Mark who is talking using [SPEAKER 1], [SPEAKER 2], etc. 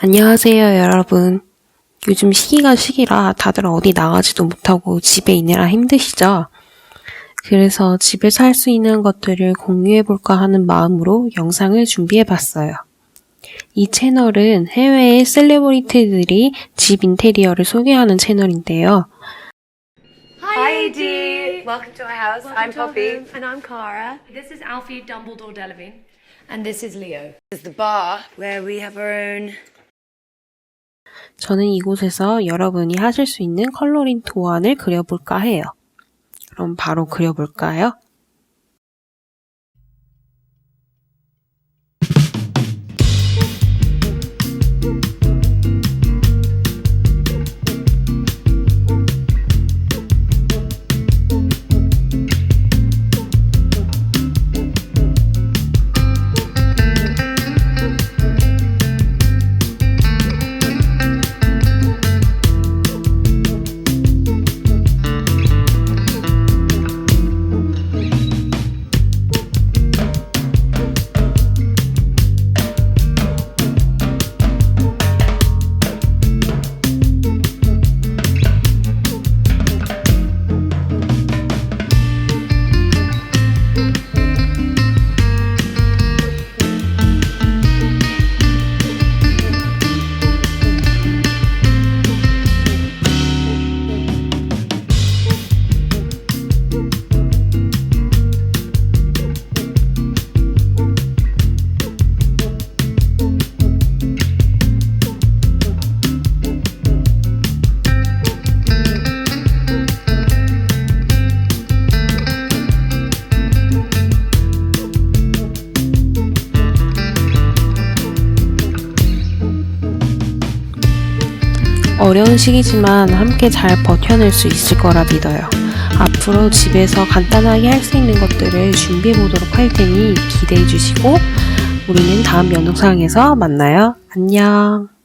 [SPEAKER 1] 안녕하세요, 여러분. 요즘 시기가 시기라 다들 어디 나가지도 못하고 집에 있느라 힘드시죠? 그래서 집에서 할 수 있는 것들을 공유해볼까 하는 마음으로 영상을 준비해봤어요. 이 채널은 해외의 셀레브리티들이 집 인테리어를 소개하는 채널인데요.
[SPEAKER 2] Hi, Dee. Welcome to our house. I'm Poppy.
[SPEAKER 3] And I'm Cara.
[SPEAKER 2] This is Alfie Dumbledore Delavine.
[SPEAKER 3] And this is Leo.
[SPEAKER 2] This is the bar where we have our own.
[SPEAKER 1] 저는 이곳에서 여러분이 하실 수 있는 컬러링 도안을 그려볼까 해요. 그럼 바로 그려볼까요? 어려운 시기지만 함께 잘 버텨낼 수 있을 거라 믿어요. 앞으로 집에서 간단하게 할 수 있는 것들을 준비해 보도록 할 테니 기대해 주시고 우리는 다음 영상에서 만나요. 안녕.